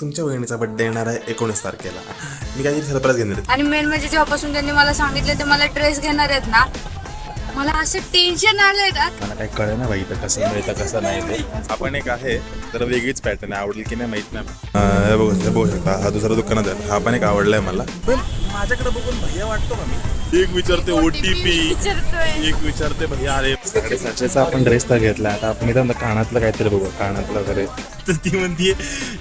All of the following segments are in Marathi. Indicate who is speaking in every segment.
Speaker 1: तुमच्या बहिणीचा बड्डे येणार आहे एकोणीस तारखेला. मी काहीतरी सरप्राईज घेणार आहे.
Speaker 2: आणि मेन म्हणजे जेव्हापासून त्यांनी मला सांगितलं ते मला ड्रेस घेणार आहेत ना. मला असं टेन्शन आलंय ना.
Speaker 1: मला काही कळे ना बाई इथं कसं मिळतं कसं नाही ते. आपण एक आहे तर वेगळीच पॅटर्न आहे आवडेल की नाही माहीत नाही. अं, हे बघू हे बघू शकता हा दुसरा दुकानात आहे. हा पण एक आवडलाय मला. पण माझ्याकडे बघून भैया वाटतो का मी? एक विचारते ओ टी पी
Speaker 2: विचारतोय.
Speaker 1: एक विचारते भैया अरे साडेसातशेचा आपण ड्रेस तर घेतला आता मी तर कानातलं काहीतरी बघू कानातलं वगैरे.
Speaker 3: तर ती म्हणतीये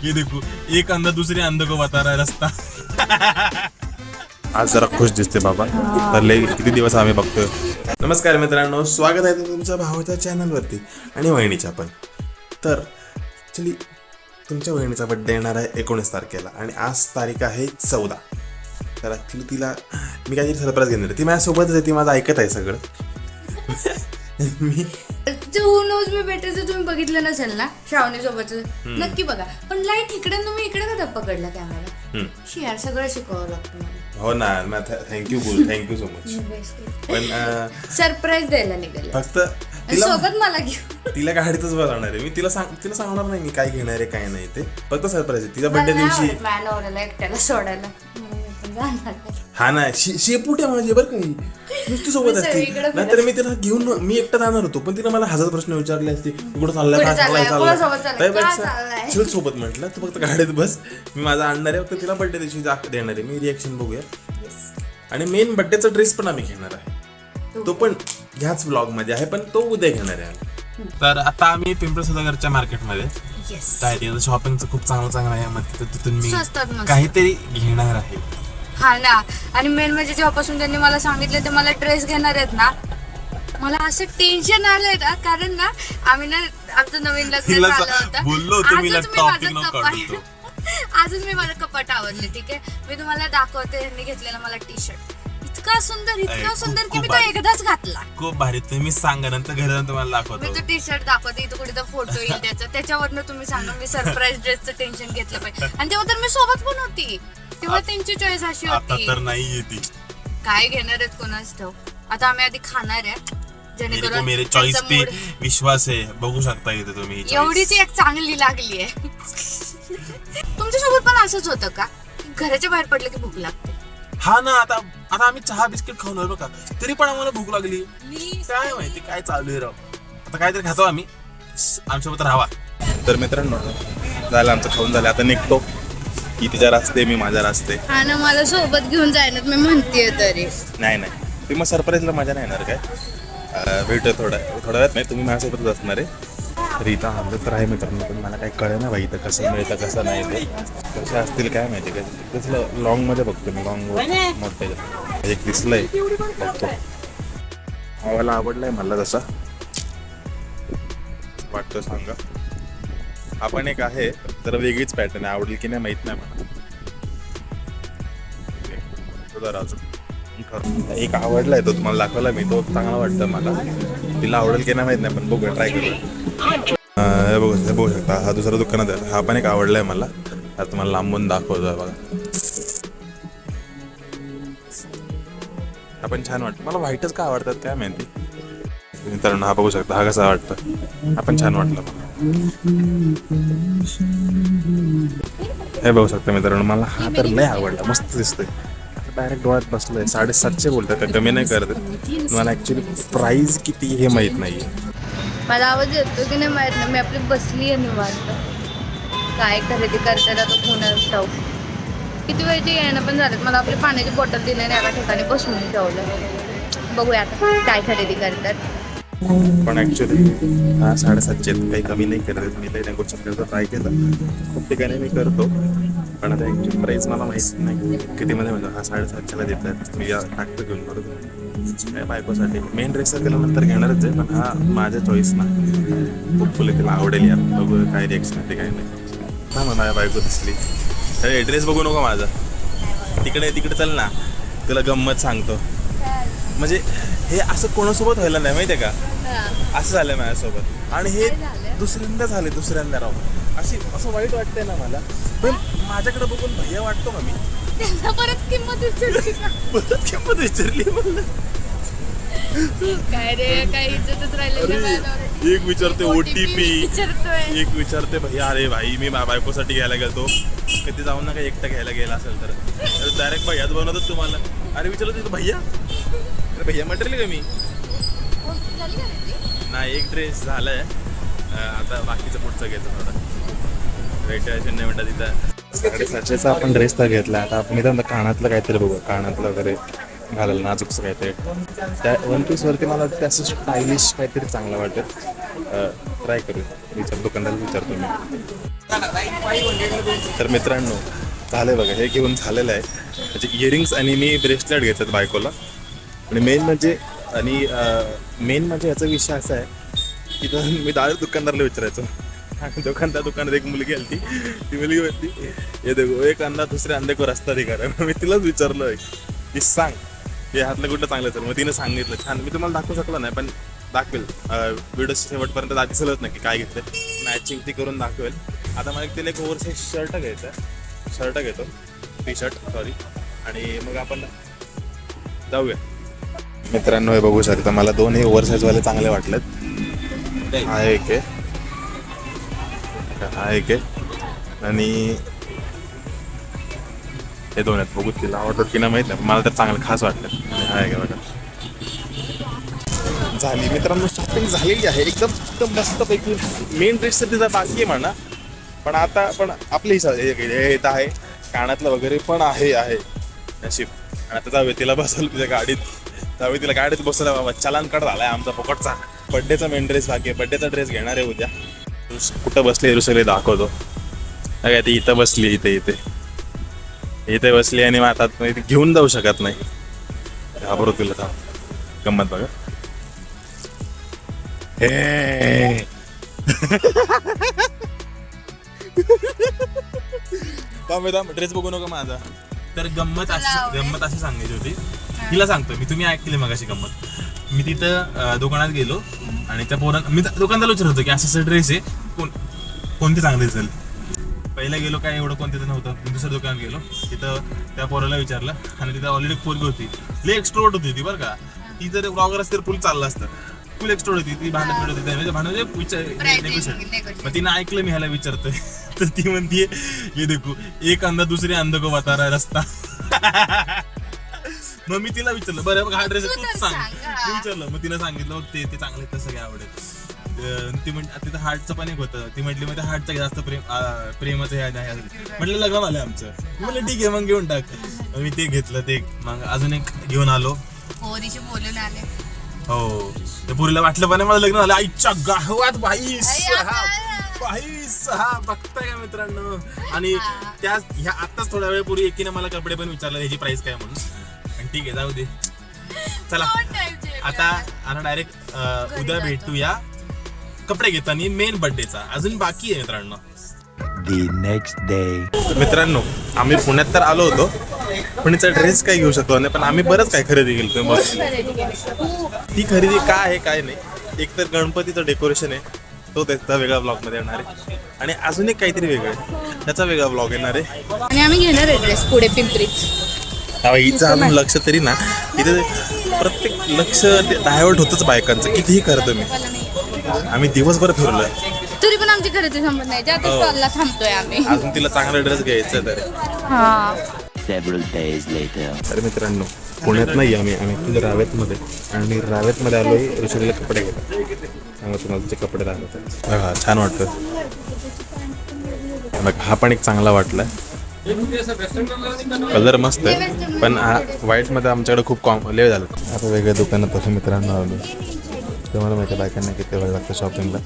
Speaker 3: ये देखो एक अंधा दुसरे अंध को बतारा रस्ता.
Speaker 1: आज जरा खुश दिसते बाबा. तर लय किती दिवस आम्ही बघतोय. नमस्कार मित्रांनो स्वागत आहे तुमच्या भावाच्या चॅनलवरती आणि वहिनीच्या पण. तर ॲक्च्युली तुमच्या वहिनीचा बड्डे येणार आहे एकोणीस तारखेला आणि आज तारीख आहे चौदा. तर ॲक्च्युली तिला मी काहीतरी सरप्राईज घेणार ती माझ्यासोबतच आहे ती माझं ऐकत आहे सगळं. Me
Speaker 2: who knows me better जर तुम्ही बघितलं नसेल ना श्रावणी सोबत नक्की बघा. पण लाइट इकडे तुम्ही इकडे का पकडला कॅमेरा
Speaker 1: हम्म.
Speaker 2: शियार सगळं शिकवावं लागतं मला.
Speaker 1: हो ना थँक्यू बोल थँक्यू सो मच पण अं,
Speaker 2: सरप्राईज द्यायला निघाले.
Speaker 1: फक्त
Speaker 2: आणि
Speaker 1: तिला
Speaker 2: सोबत मला घेऊ
Speaker 1: तिला गाडीतच बसवणार आहे? मी तिला सांग तिला सांगणार नाही मी काय घेणार आहे काय नाही ते. फक्त सरप्राईज आहे. तिच्या बड्डे दिवशी
Speaker 2: मॅनवरला एकट्याला सोडायला. म्हणून मी पण जाणार आहे.
Speaker 1: हा ना शे- शेपूट आहे माझी बरं काही नुसती सोबत असते
Speaker 2: सगळीकडे
Speaker 1: नाहीतर मी तिला घेऊन मी एकटा जाणार होतो पण तिला मला हजार प्रश्न विचारले असते तू कुठं चाललाय
Speaker 2: कुठे
Speaker 1: काय चाललाय
Speaker 2: चाललाय? कोणासोबत चाललाय?
Speaker 1: त्यापेक्षा
Speaker 2: का चाललाय?
Speaker 1: चल सोबत म्हटलं तू फक्त गाडीत बस मी माझा आणणार आहे फक्त तिला बड्डे दिवशी जा- देणार आहे मी रिॲक्शन बघूया आणि मेन बड्डेचा ड्रेस पण आम्ही घेणार आहे तो पण ह्याच ब्लॉगमध्ये आहे पण तो उद्या घेणार आहे आम्ही.
Speaker 3: तर आता आम्ही पिंपळ सदागरच्या मार्केटमध्ये. काय शॉपिंगचं खूप चांगलं चांगलं आहे मग तिथं तिथून
Speaker 2: स्वस्तात
Speaker 3: मी
Speaker 2: मस्त.
Speaker 3: काहीतरी घेणार आहे
Speaker 2: हा ना. आणि मेन म्हणजे जेव्हापासून त्यांनी मला सांगितलं ते मला ड्रेस घेणार आहेत ना. मला असं टेन्शन आलंय ना कारण ना आम्ही ना आमचं नवीन लग्न झालं होतं.
Speaker 3: मी
Speaker 2: आजच
Speaker 3: laptop
Speaker 2: माझं कपाट-. आजच मी माझं कपाट आवडले ठीक आहे? मी तुम्हाला दाखवते यांनी घेतलेला मला टी शर्ट इतका सुंदर इतका सुंदर की मी तो. एकदाच घातला.
Speaker 3: खूप भारी. तुम्ही सांगा नंतर घरी तुम्हाला
Speaker 2: मी
Speaker 3: दाखवतो
Speaker 2: तो टी शर्ट दाखवते इथं कुठे फोटो येईल त्याचा. त्याच्यावरनं तुम्ही सांगा मी सरप्राईज ड्रेसचं टेन्शन घेतलं पाहिजे. आणि तेव्हा तर मी सोबत पण होती. तेव्हा त्यांची चॉईस अशी
Speaker 3: आता
Speaker 2: होती.
Speaker 3: तर नाही येते
Speaker 2: काय घेणार आहेत कोणाच ठाऊ आता आम्ही आधी खाणार आहे.
Speaker 3: मेरे को
Speaker 2: जेणेकरून
Speaker 3: मेरे चॉईस
Speaker 2: त्यांचा
Speaker 3: पे
Speaker 2: mood-
Speaker 3: विश्वास आहे. बघू शकता इथे तुम्ही ही.
Speaker 2: एवढीच एक चांगली लागली आहे. तुमच्यासोबत पण असंच होतं का? घराच्या बाहेर पडलं की भूक लागते.
Speaker 3: हा ना आता आता आम्ही चहा बिस्किट खाऊन आलो बघा. तरी पण आम्हाला भूक लागली. काय माहिती काय चालू आहे राव. आता काहीतरी खातो आम्ही. आमच्यासोबत राहावा.
Speaker 1: तर मित्रांनो झालं आमचं खाऊन झालं. आता निघतो. की तिच्या रास्ते मी माझ्या रास्ते.
Speaker 2: हा ना मला सोबत घेऊन जायला मी म्हणतेय तरी.
Speaker 1: नाही नाही. तुम्ही मग सरप्राईजला मजा नाही येणार काय? अं, भेटूया थोडा थोड्या वेळात नाही तुम्ही माझ्यासोबतच असणार आहे. इथं आलं तर आहे मित्रांनो पण मला काही कळे ना बाई इथं कसं मिळतं कसं नाही ते. कसे असतील काय माहिती का कसलं लॉंगमध्ये बघतो मी लॉंग मोठे. एक दिसलंय बघतो. मला आवडलाय मला तसा. वाटतं सांगा. आपण एक आहे तर वेगळीच पॅटर्न आहे. आवडेल की नाही माहीत नाही मला. जरा अजून ठरवून. एक आवडलाय तो तुम्हाला दाखवला मी. तो चांगला वाटतं मला. तिला आवडेल की नाही माहीत नाही पण बघूया ट्राय करूया. हे बघू हे बघू शकता. हा दुसरा दुकानात आहे. हा पण एक आवडलाय मला. हा तुम्हाला लांबून दाखवतोय बघा. हा पण छान वाटतं. मला व्हाईटच का आवडतात काय माहिती? मित्रांनो हा बघू शकता हा कसा वाटतं? आपण छान वाटलं हे बघू शकता मित्रांनो मला हा तर लय आवडला मस्त दिसतोय. डायरेक्ट डोळ्यात बसलोय साडेसातशे बोलतात तर कमी नाही करत. मला ऍक्च्युली प्राइस किती हे माहीत नाही
Speaker 2: मला आवाज येतो की नाही माहीत नाही मी आपली बसली आहे निवांत. काय खरेदी करताना तो फोन ठाऊ किती वेळची येणं पण झालं मला आपली पाण्याची बॉटल दिली आणि एका ठिकाणी बसवून ठेवलं. बघूया आता काय खरेदी करतात.
Speaker 1: पण ऍक्च्युली हा साडेसातशे काही कमी नाही करत. मी काही नेगोशिएट करतो ट्राय केलं. खूप ठिकाणी मी करतो. पण आता ऍक्च्युली प्राईस मला माहीत नाही. कितीमध्ये म्हणजे हा साडेसातशेला आहेत मी या टाकतो घेऊन बरोबर बायकोसाठी. मेन ड्रेस केल्यानंतर घेणारच आहे पण हा माझ्या चॉईस ना. खूप फुले तिला आवडेल यार. बघू काय रिएक्शन ते काय नाही. हा म्हणा माझ्या बायको दिसली. अरे ड्रेस बघू नको माझा. तिकडे तिकडे चल ना. तुला गंमत सांगतो. म्हणजे हे असं कोणासोबत व्हायला नाही माहितीये का? असं झालंय माझ्यासोबत. आणि हे दुसऱ्यांदा झाले दुसऱ्यांदा राव अशी असं वाईट वाटतंय ना मला. पण माझ्याकडे बघून भैया वाटतो का मी?
Speaker 2: परत किंमत विचारली?
Speaker 1: परत किंमत विचारली मला
Speaker 2: काय रे काय इज्जतच राहिली.
Speaker 3: एक विचारते ओटीपी एक विचारते भैया अरे भाई मी बायकोसाठी घ्यायला गेलो कधी जाऊन ना काही एकटा घ्यायला गेला असेल तर. डायरेक्ट भैयाच बनवतात तुम्हाला. अरे विचारलं तिथं भैया अरे भैया म्हटले का मी? नाही एक ड्रेस झालाय. आता बाकीचं पुढचं घ्यायचं थोडं. वेट शून्य मिनटात तिथं.
Speaker 1: साडेसातशेचा आपण ड्रेस तर घेतला. आता मी इथं कानातलं काहीतरी बघू कानातलं वगैरे घालायला नाजूकचं काहीतरी. त्या वन पीसवरती मला वाटतं असं स्टायलिश काहीतरी चांगलं वाटत. ट्राय करू. विचार दुकानदार विचारतो मी. तर मित्रांनो झालंय बघा. हे घेऊन झालेलं आहे. म्हणजे इयरिंग्स आणि मी ब्रेसलेट घेतात बायकोला. आणि मेन म्हणजे आणि मेन म्हणजे याचा विषय असा आहे की तर मी डायरेक्ट दुकानदारला विचारायचो. दुकानदार दुकानात एक मुलगी आली ती मुलगी म्हणती हे देखो एक अंदा दुसऱ्या अंधे को रस्ता दिखा मी तिलाच विचारलं की सांग हे हातलं कुठलं चांगलं तर मग तिने सांगितलं छान मी तुम्हाला दाखवू शकलो नाही पण दाखवेल. व्हिडिओ शेवटपर्यंत दाखवलंच नाही की काय घेतलं मॅचिंग ती करून दाखवेल. आता मला एक तिला एक ओव्हरसाईज शर्ट घ्यायचं आहे. शर्ट घेतो. टी शर्ट सॉरी आणि मग आपण जाऊया. मित्रांनो हे बघू शकता. मला दोन हे ओव्हरसाईज चांगले वाटलेत. हा एक आहे. हा एक आहे. आणि हे दोन आहेत. बघू तिला आवडतात की नाही माहीत नाही. मला तर चांगलं खास वाटलं. हा एक बघा. झाली. मित्रांनो शॉपिंग झालेली आहे. एकदम एकदम मस्तपैकी मेन ड्रेस तर तिचा बाकी आहे म्हणा. पण आता पण आपली हे हे येत आहे. कानातलं वगैरे पण आहे आहे. नशीब. आणि आता जाऊया. तिला बसवलं तिच्या गाडीत. जाऊया तिला गाडीत बसवलं बाबा चलान कट झालाय आमचा पोकटचा बड्डेचा मेन ड्रेस बाकी बड्डेचा ड्रेस घेणार आहे उद्या कुठं बसली सगळे दाखवतो. काय ती इथं बसली इथे इथे. इथे बसली आणि मग आता घेऊन जाऊ शकत नाही. घाबरो तुला था गंमत बघा हे. ड्रेस बघू नका माझा.
Speaker 3: तर गंमत अशी? गंमत अशी सांगायची होती. तिला सांगतो मी तुम्ही ऐकली मग अशी गंमत. मी तिथं दुकानात गेलो आणि त्या पोरा मी दुकानदार विचारत होतो की असं असं ड्रेस आहे कोण कोणते चांगले दिसेल? पहिला गेलो काय एवढं कोणतं नव्हतं मी दुसऱ्या दुकानात गेलो. तिथं त्या पोराला विचारलं आणि तिथं ऑलरेडी पोरगी होती. लई एक्स्ट्रोट होती ती बरं का. ती जर ब्लॉगर असते तर फुल चाललं असतं. फुल एक्स्ट्रोट होती ती फिरत होती. म्हणजे भांडत म्हणजे विचार negotiate. मग तिनं ऐकलं मी ह्याला विचारतोय. तर ती म्हणतीये ये देखो एक अंधा दुसरे अंध को बता रहा है रस्ता मग मी तिला विचारलं बरं बघ हा ड्रेस
Speaker 2: तू
Speaker 3: तूच
Speaker 2: तर
Speaker 3: सांग.
Speaker 2: हा.
Speaker 3: मी विचारलं मग तिनं सांगितलं मग ते ते चांगले तसं काय आवडेल अं, ती म्हण तिथं हार्टचं पण एक होतं. ती म्हटली मग त्या हार्टचं जास्त प्रेम प्रेमाचं हे आहे म्हटलं लग्न आलं आमचं. मी म्हणलं ठीक आहे मग घेऊन टाक. मग मी ते घेतलं ते मग अजून एक घेऊन आलो.
Speaker 2: पोरीशी बोलून आले.
Speaker 3: हो. त्या पुरीला वाटलं पण मला लग्न झालं आईच्या गावात बाई
Speaker 2: आई,
Speaker 3: बघताय का मित्रांनो? आणि त्या ह्या आताच थोड्या वेळ पूर्वी एकीने मला कपडे पण विचारलं ह्याची प्राइस काय? म्हणून. ठीक आहे जाऊ दे. चला आता आता डायरेक्ट उद्या भेटूया. कपडे घेताना मेन बर्थडेचा अजून बाकी आहे मित्रांनो.
Speaker 4: The next day.
Speaker 1: मित्रांनो आम्ही पुण्यात तर आलो होतो. पुण्याचा ड्रेस काय घेऊ शकतो नाही पण आम्ही बरंच काय खरेदी केली मग. ती खरेदी काय आहे काय नाही. एक तर गणपतीचं डेकोरेशन आहे. तो त्याचा वेगळा ब्लॉगमध्ये येणार आहे. आणि अजून एक काहीतरी वेगळं आहे. त्याचा वेगळा ब्लॉग येणार आहे.
Speaker 2: आणि आम्ही घेणार आहे ड्रेस पुढे पिंपरीत.
Speaker 1: हिचं अजून लक्ष तरी ना. इथे प्रत्येक लक्ष डायवर्ट होतच बायकांचं. कितीही करतो मी. आम्ही दिवसभर फिरलोय.
Speaker 2: तरी पण आमची खरेदी संपत नाही. त्या
Speaker 1: हो.
Speaker 2: स्टॉलला थांबतोय आम्ही.
Speaker 1: अजून तिला चांगला ड्रेस घ्यायचा तर.
Speaker 2: हा.
Speaker 4: Several days later.
Speaker 1: तर मित्रांनो पुण्यात नाही आम्ही. आम्ही ॲक्च्युली रावेतमध्ये. आणि रावेतमध्ये आलोय ऋषीला कपडे घ्यायला. त्यामुळे तुम्हाला तिचे कपडे दाखवतात बघा छान वाटतं हा पण एक चांगला वाटला कलर मस्त आहे. पण व्हाईटमध्ये आमच्याकडे खूप कॉम लेव झालं. आता वेगळ्या दुकानात असं मित्रांनो आलो. तुम्हाला माहिती आहे बायकांना किती वेळ लागतो शॉपिंगला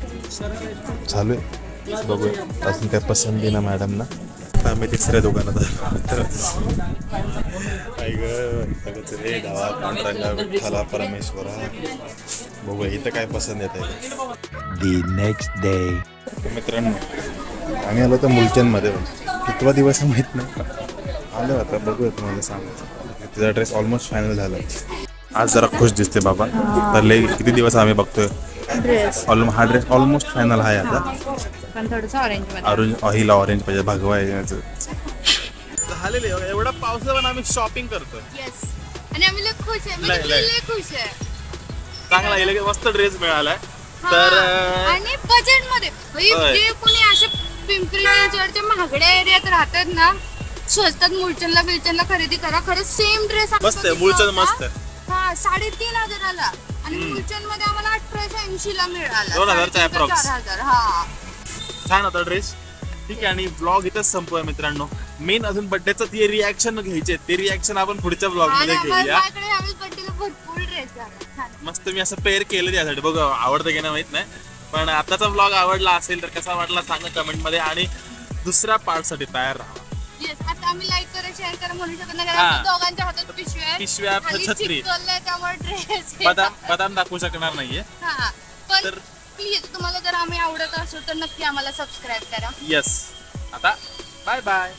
Speaker 1: चालू आहे. बघूया. अजून काय पसंती ना मॅडमना आता आम्ही तिसऱ्या दुकानात विठ्ठला परमेश्वरा. बघूया इथं काय पसंत येत आहे
Speaker 4: next day.
Speaker 1: मित्रांनो आम्ही आलो तर मुलचंदमध्ये कितवा दिवस आहे माहीत नाही. आलो आता बघूया तुम्हाला सांग तिचा ड्रेस ऑलमोस्ट फायनल झाला. आज जरा खुश दिसते बाबा. तर लई किती दिवस आम्ही बघतोय.
Speaker 2: ड्रेस
Speaker 1: ऑलमो हा ड्रेस ऑलमोस्ट फायनल आहे आता.
Speaker 2: पण थोडस ऑरेंज
Speaker 1: अरुण हिला ऑरेंज पाहिजे भगवा आहे याचं. झालेले एवढा पावसा पण आम्ही शॉपिंग करतोय.
Speaker 2: येस आणि आम्ही लय खुश आहे.
Speaker 1: लय-
Speaker 2: म्हणजे.
Speaker 1: लय
Speaker 2: खुश आहे.
Speaker 1: चांगला आहे. लगेच मस्त ड्रेस मिळालाय. तर
Speaker 2: हा, आणि बजेटमध्ये. म्हणजे
Speaker 1: होय.
Speaker 2: जे कोणी असे पिंपरी चिंचवडच्या महागड्या एरियात राहतात ना. स्वस्तात मुलचंदला बिलचंदला खरेदी करा. खरंच सेम ड्रेस
Speaker 1: मस्त आहे, मुलचंद मस्त
Speaker 2: हा साडेतीन हजाराला. आणि मुलचंदमध्ये आम्हाला अठराशे ऐंशी ला मिळाला.
Speaker 1: दोन हजारचा
Speaker 2: साडेतीन ते
Speaker 1: approx.
Speaker 2: चार हजार हा.
Speaker 1: छान होता ड्रेस ठीक आहे आणि ब्लॉग इथंच संपूया मित्रांनो. मेन अजून बड्डेचं ते रिॲक्शन घ्यायचे ते रिॲक्शन आपण पुढच्या ब्लॉग
Speaker 2: आणि
Speaker 1: मध्ये
Speaker 2: आम्हाला-
Speaker 1: घेऊया.
Speaker 2: माझ्याकडे यावेळेस बड्डेला भरपूर ड्रेस झाला छान.
Speaker 1: मस्त मी असं पेअर केलं त्यासाठी बघ आवडतं की नाही माहीत नाही. पण आताचा ब्लॉग आवडला असेल तर कसा वाटला सांगा कमेंटमध्ये आणि दुसऱ्या पार्टसाठी तयार राहा.
Speaker 2: येस आता आम्ही लाईक करा शेअर करा म्हणू शकत नाही
Speaker 1: हा.
Speaker 2: कारण आमच्या दोघांच्या हातात पिशव्या आहेत.
Speaker 1: पिशव्या,
Speaker 2: खाली
Speaker 1: छत्री.
Speaker 2: चिकटवलंय, त्यामुळे ड्रेस
Speaker 1: बदाम बदाम दाखवू शकणार नाहीये.
Speaker 2: हा. पण
Speaker 1: तर-
Speaker 2: प्लीज तुम्हाला जर आम्ही आवडत असू तर नक्की आम्हाला सबस्क्राईब करा.
Speaker 1: येस आता बाय बाय